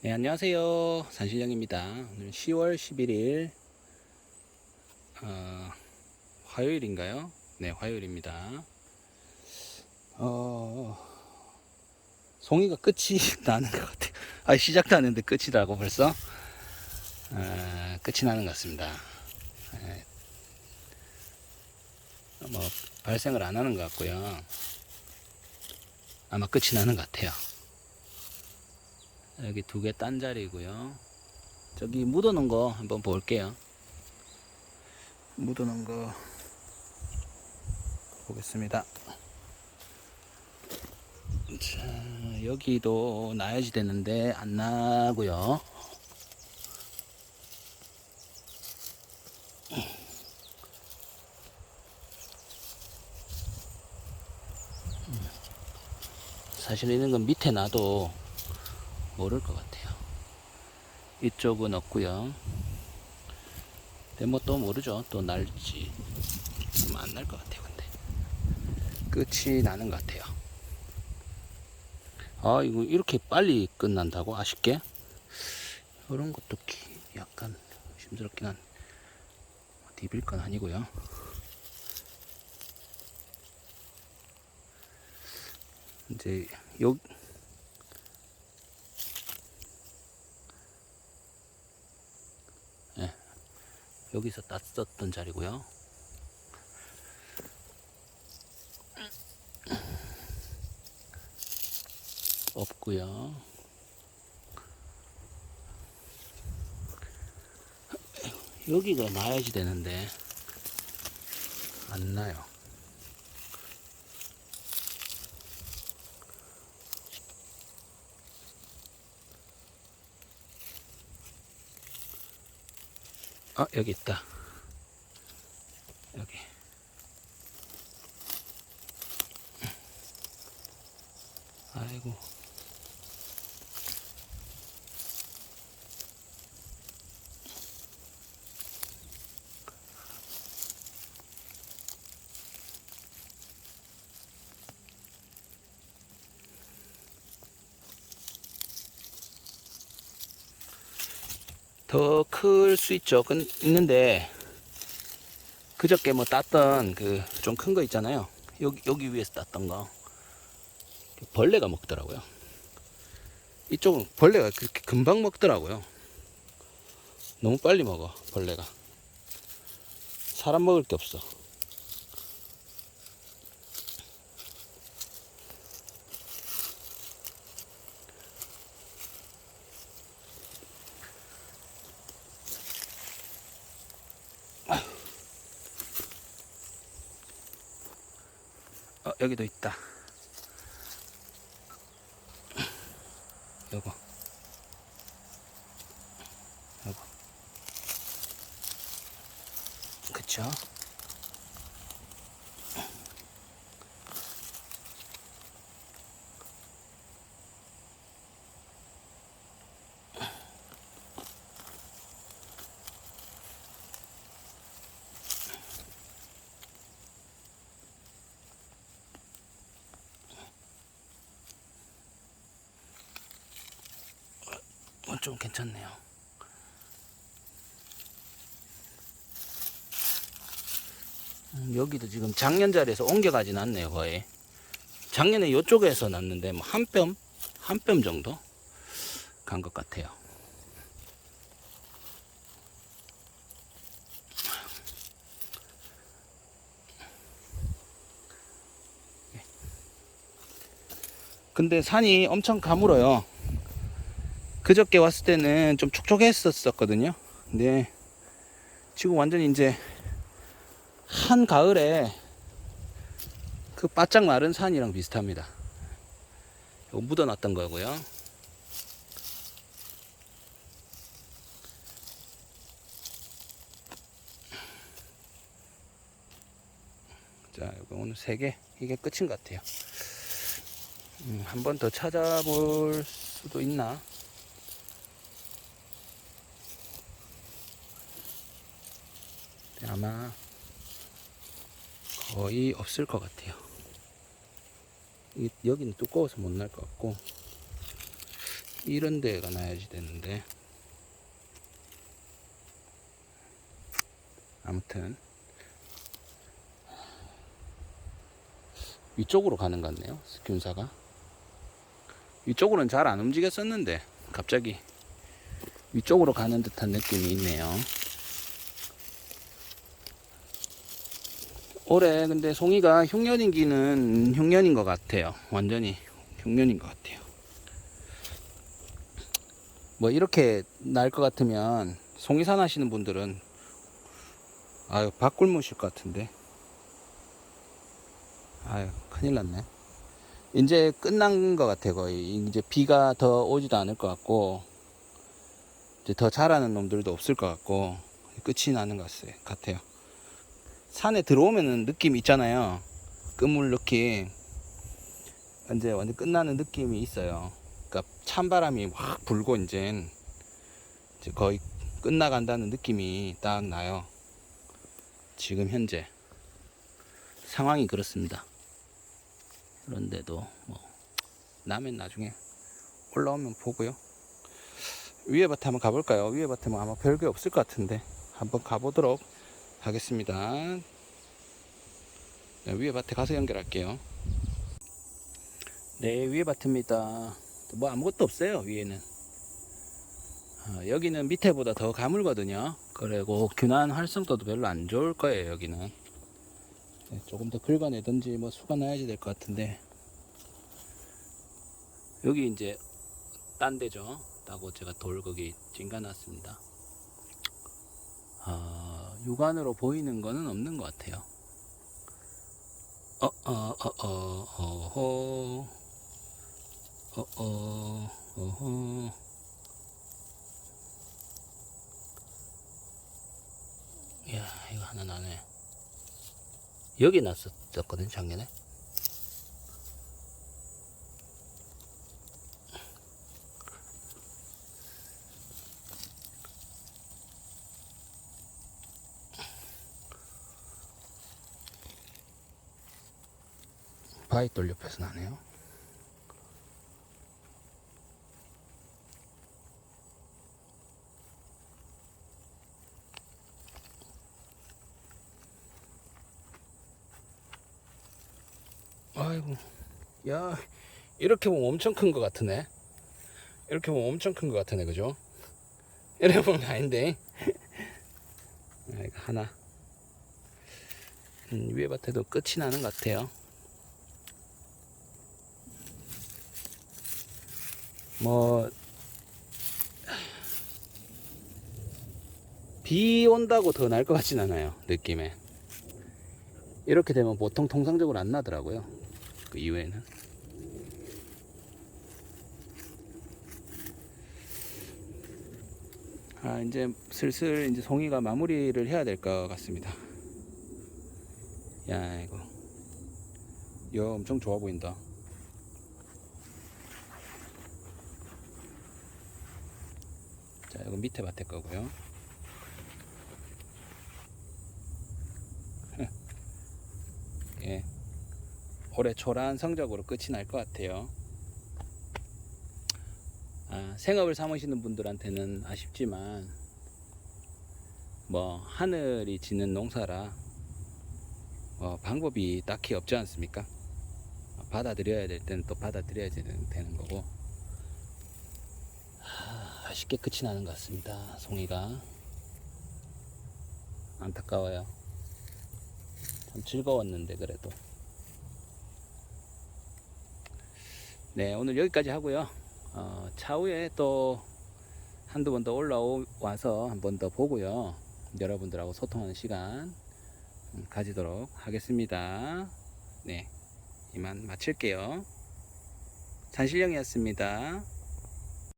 네, 안녕하세요. 산신령입니다. 오늘 10월 11일, 어, 화요일인가요? 네, 화요일입니다. 어, 송이가 끝이 나는 것 같아요. 아, 시작도 안 했는데 끝이라고 벌써? 어, 끝이 나는 것 같습니다. 예. 뭐, 발생을 안 하는 것 같고요. 아마 끝이 나는 것 같아요. 여기 두 개 딴 자리고요. 저기 묻어놓은 거 한번 볼게요. 묻어놓은 거 보겠습니다. 자, 여기도 나야지 되는데 안 나고요. 사실 있는 건 밑에 놔도 모를 것 같아요. 이쪽은 없고요. 근데 뭐또 모르죠. 또 날지 안 날 것 같아요. 근데 끝이 나는 것 같아요. 아 이거 이렇게 빨리 끝난다고 아쉽게 이런 것도 기- 약간 심스럽긴 한 디빌 건 아니고요. 이제 요 여기서 땄었던 자리고요. 없고요. 여기가 나야지 되는데 안 나요. 아 여기 있다. 여기. 아이고. 더 클 수 있죠. 근, 있는데, 그저께 뭐 땄던 그 좀 큰 거 있잖아요. 여기, 여기 위에서 땄던 거. 벌레가 먹더라고요. 이쪽은 벌레가 그렇게 금방 먹더라고요. 너무 빨리 먹어, 벌레가. 사람 먹을 게 없어. 여기도 있다. 요거. 요거. 그쵸? 좀 괜찮네요. 음, 여기도 지금 작년 자리에서 옮겨가진 않네요, 거의. 작년에 이쪽에서 났는데, 뭐, 한 뼘? 한 뼘 정도? 간 것 같아요. 근데 산이 엄청 가물어요. 그저께 왔을 때는 좀 촉촉했었거든요. 근데 지금 완전 이제 한 가을에 그 바짝 마른 산이랑 비슷합니다. 이거 묻어놨던 거고요. 자, 여기 오늘 세 개, 이게 끝인 것 같아요. 음, 한번 더 찾아볼 수도 있나? 아마 거의 없을 것 같아요. 이, 여기는 두꺼워서 못 날 것 같고 이런 데가 나야지 되는데. 아무튼 위쪽으로 가는 것 같네요 균사가. 위쪽으로는 잘 안 움직였었는데 갑자기 위쪽으로 가는 듯한 느낌이 있네요 올해 근데 송이가 흉년인기는 흉년인 것 같아요. 완전히 흉년인 것 같아요. 뭐 이렇게 날 것 같으면 송이산 하시는 분들은 아유 밥 굶으실 것 같은데. 아유 큰일 났네. 이제 끝난 것 같아 거의. 이제 비가 더 오지도 않을 것 같고 이제 더 자라는 놈들도 없을 것 같고 끝이 나는 것 같아요 산에 들어오면은 느낌이 있잖아요 끝물 느낌 이제 완전 끝나는 느낌이 있어요 그러니까 찬바람이 확 불고 이제 이제 거의 끝나간다는 느낌이 딱 나요 지금 현재 상황이 그렇습니다. 그런데도 뭐 나면 나중에 올라오면 보고요. 위에 밭에 한번 가볼까요? 위에 밭에는 아마 별게 없을 것 같은데 한번 가보도록 하겠습니다. 네, 위에 밭에 가서 연결할게요. 네, 위에 밭입니다. 뭐 아무것도 없어요, 위에는. 어, 여기는 밑에보다 더 가물거든요. 그리고 균한 활성도도 별로 안 좋을 거예요, 여기는. 네, 조금 더 긁어내든지 뭐 수가 나야지 될 것 같은데. 여기 이제 딴 데죠. 따고 제가 돌 거기 찡가놨습니다. 아, 육안으로 보이는 거는 없는 것 같아요. 어, 어, 어, 어, 어허. 어, 어, 어허. 이야, 이거 하나 나네. 여기 났었거든, 작년에. 바위돌 옆에서 나네요. 아이고, 야, 이렇게 보면 엄청 큰 것 같으네. 이렇게 보면 엄청 큰 것 같으네, 그죠? 이렇게 보면 아닌데. 아, 이거 하나. 음, 위에 밭에도 끝이 나는 것 같아요. 뭐, 비 온다고 더 날 것 같진 않아요, 느낌에. 이렇게 되면 보통 통상적으로 안 나더라고요. 그 이후에는. 아, 이제 슬슬 이제 송이가 마무리를 해야 될 것 같습니다. 야, 이거. 이거 엄청 좋아 보인다. 이거 밑에 밭에 거고요. 예. 올해 초라한 성적으로 끝이 날 것 같아요. 아, 생업을 삼으시는 분들한테는 아쉽지만, 뭐, 하늘이 지는 농사라, 뭐, 방법이 딱히 없지 않습니까? 받아들여야 될 때는 또 받아들여야 되는 거고, 하, 아쉽게 끝이 나는 것 같습니다. 송이가. 안타까워요. 참 즐거웠는데, 그래도. 네, 오늘 여기까지 하고요. 어, 차후에 또 한두 번 더 올라와서 한 번 더 보고요. 여러분들하고 소통하는 시간 음, 가지도록 하겠습니다. 네, 이만 마칠게요. 잔실령이었습니다.